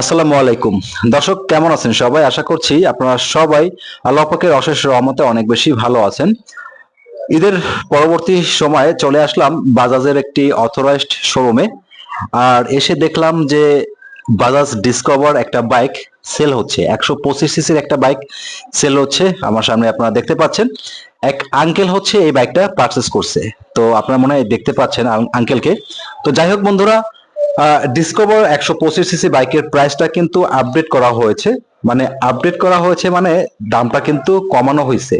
আসসালামু আলাইকুম। দর্শক, কেমন আছেন সবাই? আশা করছি আপনারা সবাই আল্লাহ পাকের অশেষ রহমতে অনেক বেশি ভালো আছেন। ঈদের পরবর্তী সময়ে চলে আসলাম বাজাজের একটি অথরাইজড শোরুমে আর এসে দেখলাম যে বাজাজ ডিসকভার একটা বাইক সেল হচ্ছে। একশো পঁচিশ সিসির একটা বাইক সেল হচ্ছে। আমার সামনে আপনারা দেখতে পাচ্ছেন। এক আঙ্কেল হচ্ছে এই বাইকটা পারচেস করছে। তো আপনারা মনে হয় দেখতে পাচ্ছেন আঙ্কেলকে তো যাই হোক বন্ধুরা ডিসকভার একশো পঁচিশ সিসি বাইকের প্রাইসটা কিন্তু আপডেট করা হয়েছে। মানে আপডেট করা হয়েছে মানে দামটা কিন্তু কমানো হয়েছে।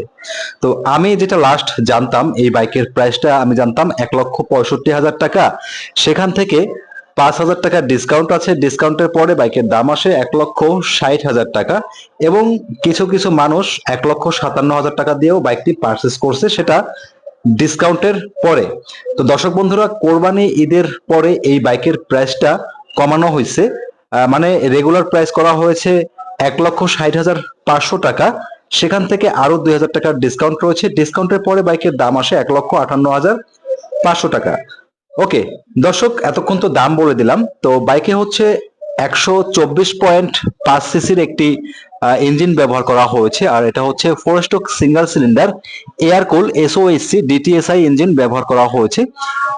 তো আমি যেটা লাস্ট জানতাম, এই বাইকের প্রাইসটা আমি জানতাম এক লক্ষ পঁয়ষট্টি হাজার টাকা। সেখান থেকে পাঁচ হাজার টাকা ডিসকাউন্ট আছে। ডিসকাউন্টের পরে বাইকের দাম আসে এক লক্ষ ষাট হাজার টাকা এবং কিছু কিছু মানুষ এক লক্ষ সাতান্ন হাজার টাকা দিয়েও বাইকটি পারচেস করছে। সেটা ডিসকাউন্টের পরে। তো দর্শক বন্ধুরা, কোরবানি ঈদের পরে এই বাইকের প্রাইসটা কমানো হয়েছে। মানে রেগুলার প্রাইস করা হয়েছে এক লক্ষ ষাট হাজার পাঁচশো টাকা। সেখান থেকে আরও দুই হাজার টাকার ডিসকাউন্ট রয়েছে। ডিসকাউন্টের পরে বাইকের দাম আসে এক লক্ষ আটান্ন হাজার পাঁচশো টাকা। ওকে দর্শক, এতক্ষণ তো দাম বলে দিলাম। তো বাইকে হচ্ছে একশো চব্বিশ পয়েন্ট পাঁচ সিসির একটি ইঞ্জিন ব্যবহার করা হয়েছে। আর এটা হচ্ছে four stroke single cylinder air cool এসওএসসি DTSi engine ব্যবহার করা হয়েছে।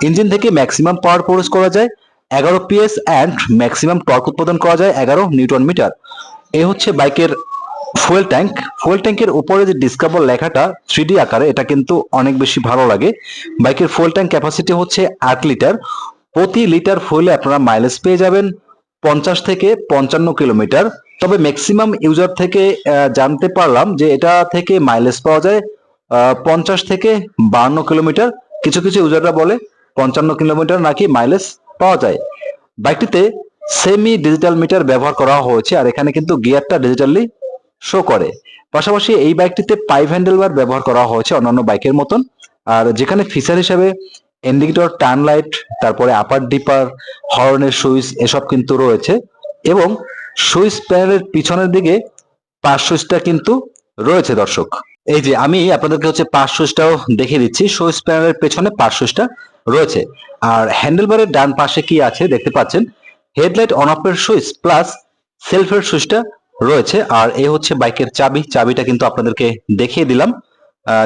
ইঞ্জিন থেকে ম্যাক্সিমাম পাওয়ার প্রডিউস করা যায়, এগারো পিএস অ্যান্ড ম্যাক্সিমাম টর্ক উৎপাদন করা যায়, এগারো নিউটন মিটার। এ হচ্ছে বাইকের ফুয়েল ট্যাঙ্ক ফুয়েল ট্যাঙ্কের উপরে যে ডিসকাভার লেখাটা থ্রি আকারে, এটা কিন্তু অনেক বেশি ভালো লাগে। বাইকের ফুয়েল ট্যাঙ্ক ক্যাপাসিটি হচ্ছে আট লিটার। প্রতি লিটার ফুয়েলে আপনারা মাইলেজ পেয়ে যাবেন। পঞ্চাশ থেকে পঞ্চান্ন কিলোমিটার। তবে ম্যাক্সিমাম ইউজার থেকে জানতে পারলাম যে এটা থেকে মাইলেজ পাওয়া যায় পঞ্চাশ থেকে বান্ন কিলোমিটার। কিছু কিছু ইউজাররা বলে পঞ্চান্ন কিলোমিটার নাকি মাইলেজ পাওয়া যায়। বাইকটিতে সেমি ডিজিটাল মিটার ব্যবহার করা হয়েছে আর এখানে কিন্তু গিয়ারটা ডিজিটালি শো করে। পাশাপাশি এই বাইকটিতে পাইভ হ্যান্ডেল বার ব্যবহার করা হয়েছে অন্যান্য বাইকের মতন। আর যেখানে ফিচার হিসেবে ইন্ডিকেটর টার্ন লাইট তারপরে আপার ডিপার হর্নের সুইচ এসব কিন্তু রয়েছে। এবং সুইচ প্যানেলের পিছনের দিকে পাঁচ সুইচটা কিন্তু রয়েছে, দর্শক। এই যে আমি আপনাদেরকে হচ্ছে পাঁচ সুইচটাও দেখিয়ে দিচ্ছি। সুইচ প্যানেলের পেছনে পাঁচ সুইচটা রয়েছে। আর হ্যান্ডেলবারের ডান পাশে কি আছে দেখতে পাচ্ছেন? হেডলাইট অন অফের সুইচ প্লাস সেলফের সুইচটা রয়েছে। আর এই হচ্ছে বাইকের চাবি। চাবিটা কিন্তু আপনাদেরকে দেখিয়ে দিলাম।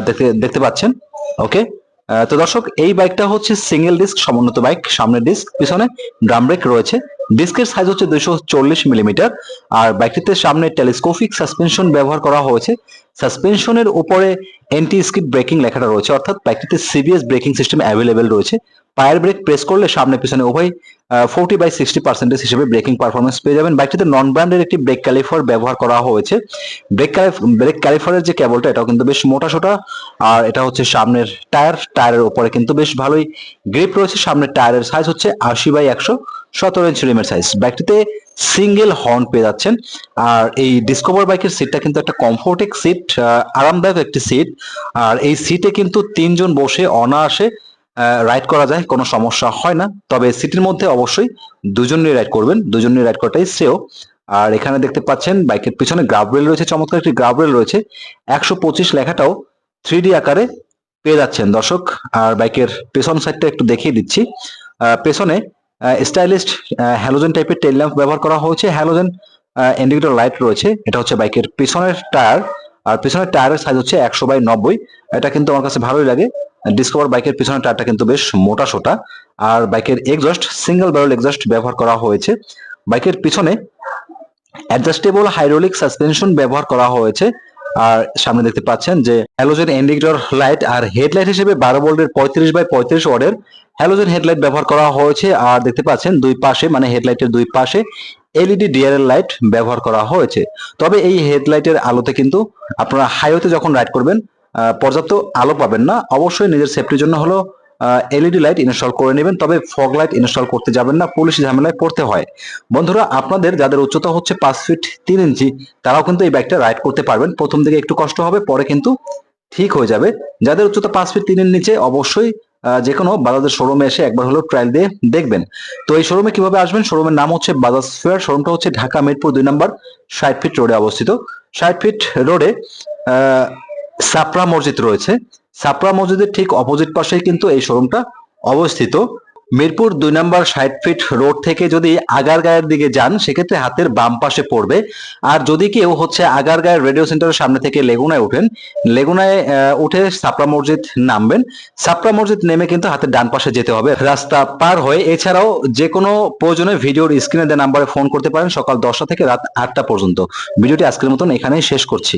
দেখতে দেখতে পাচ্ছেন? ওকে তো দর্শক, এই বাইকটা হচ্ছে সিঙ্গেল ডিস্ক সমুন্নত বাইক সামনের ডিস্ক পিছনে ড্রাম ব্রেক রয়েছে। ডিস্কের সাইজ হচ্ছে দুইশো চল্লিশ মিলিমিটার আর বাইকটিতে সামনে টেলিস্কোপিক সাসপেনশন ব্যবহার করা হয়েছে। সাসপেনশনের উপরে এন্টি স্কিড ব্রেকিং লেখাটা রয়েছে, অর্থাৎ বাইকটিতে সিবিএস ব্রেকিং সিস্টেম অ্যাভেলেবেল রয়েছে। পায়ের ব্রেক প্রেস করলে সামনে পিছনে উভয় ফোর্টি বাই সিক্সটি পার্সেন্টেজ হিসেবে ব্রেকিং পারফরমেন্স পেয়ে যাবেন। বাইকটিতে নন ব্র্যান্ডের একটি ব্রেক ক্যালিফার ব্যবহার করা হয়েছে। ব্রেক ব্রেক ক্যালিফারের যে কেবলটা এটাও কিন্তু বেশ মোটা সোটা, আর এটা হচ্ছে সামনের টায়ার টায়ারের উপরে কিন্তু বেশ ভালোই গ্রিপ রয়েছে। সামনের টায়ারের সাইজ হচ্ছে আশি বাই একশো, সতেরো ইঞ্চি রিমের সাইজ বাইকটিতে সিঙ্গেল হর্ন পেয়ে যাচ্ছেন। আর এই ডিসকভার বাইকের সিটটা কিন্তু একটা কমফোর্টেক সিট আরামদায়ক একটি সিট আর এই সিটে কিন্তু তিনজন বসে অনায়াসে রাইড করা যায়, কোনো সমস্যা হয় না। তবে সিটির মধ্যে অবশ্যই দুজনই রাইড করবেন। দুজনই রাইড করাটাই শ্রেয়। আর এখানে দেখতে পাচ্ছেন বাইকের পিছনে গ্রাভরেল রয়েছে, চমৎকার একটি গ্রাভরেল রয়েছে। একশো পঁচিশ লেখাটাও থ্রি আকারে পেয়ে যাচ্ছেন দর্শক। আর বাইকের পেছন সাইডটা একটু দেখিয়ে দিচ্ছি। পেছনে স্টাইলিস্ট হ্যালোজেন টাইপের টেল ল্যাম্প ব্যবহার করা হয়েছে। হ্যালোজেন ইন্ডিকেটর লাইট রয়েছে। এটা হচ্ছে বাইকের পিছনের টায়ার আর পিছনের টায়ারের সাইজ হচ্ছে একশো বাই নব্বই। এটা কিন্তু আমার কাছে ভালোই লাগে। ডিসকভার বাইকের পিছনের টায়ারটা কিন্তু বেশ মোটা সোটা। আর বাইকের এক্সস্ট সিঙ্গেল ব্যারেল এক্সস্ট ব্যবহার করা হয়েছে। বাইকের পিছনে অ্যাডজাস্টেবল হাইড্রোলিক সাসপেনশন ব্যবহার করা হয়েছে। আর সামনে দেখতে পাচ্ছেন যে হ্যালোজেন ইন্ডিকেটর লাইট আর হেডলাইট হিসেবে বারো ভোল্টের পঁয়ত্রিশ বাই পঁয়ত্রিশ ওয়ার্ডের হ্যালোজেন হেডলাইট ব্যবহার করা হয়েছে। আর দেখতে পাচ্ছেন দুই পাশে মানে হেডলাইটের দুই পাশে এলইডি ডিআরএল লাইট ব্যবহার করা হয়েছে। তবে এই হেডলাইটের আলোতে কিন্তু আপনারা হাইওয়েতে যখন রাইড করবেন পর্যাপ্ত আলো পাবেন না। অবশ্যই নিজের সেফটির জন্য হলো এলইডি লাইট ইনস্টল করে নেবেন, তবে ফগ লাইট ইনস্টল করতে যাবেন না, পুলিশ ঝামেলায় পড়তে হয়। বন্ধুরা, আপনাদের যাদের উচ্চতা হচ্ছে পাঁচ ফিট তিন ইঞ্চি, তারাও কিন্তু এই ব্যাগটা রাইড করতে পারবেন। প্রথম দিকে একটু কষ্ট হবে, পরে কিন্তু ঠিক হয়ে যাবে। যাদের উচ্চতা পাঁচ ফিট তিনের নিচে, অবশ্যই যে কোনো বাজাজের শোরুমে এসে একবার হলেও ট্রায়াল দিয়ে দেখবেন। তো এই শোরুমে কীভাবে আসবেন? শোরুমের নাম হচ্ছে বাজাজ ফেয়ার শোরুমটা হচ্ছে ঢাকা মিরপুর দুই নম্বর, ষাট ফিট রোডে অবস্থিত। ষাট ফিট রোডে সাপরা মসজিদ রয়েছে। সাপরা মসজিদের ঠিক অপোজিট পাশেই কিন্তু এই শোরুমটা অবস্থিত। মিরপুর দুই নম্বর ষাট ফিট রোড থেকে যদি আগারগাঁয়ের দিকে যান, সেক্ষেত্রে হাতের বাম পাশে পড়বে। আর যদি কেউ হচ্ছে আগারগাঁয়ের রেডিও সেন্টারের সামনে থেকে লেগুনায় ওঠেন, লেগুনায় উঠে সাপরা মসজিদ নামবেন। সাপরা মসজিদ নেমে কিন্তু হাতের ডান পাশে যেতে হবে। রাস্তা পার হয়ে এছাড়াও যে কোনো প্রয়োজনে ভিডিওর স্ক্রিনে দেওয়া নাম্বারে ফোন করতে পারেন সকাল দশটা থেকে রাত আটটা পর্যন্ত। ভিডিওটি আজকের মতন এখানেই শেষ করছি।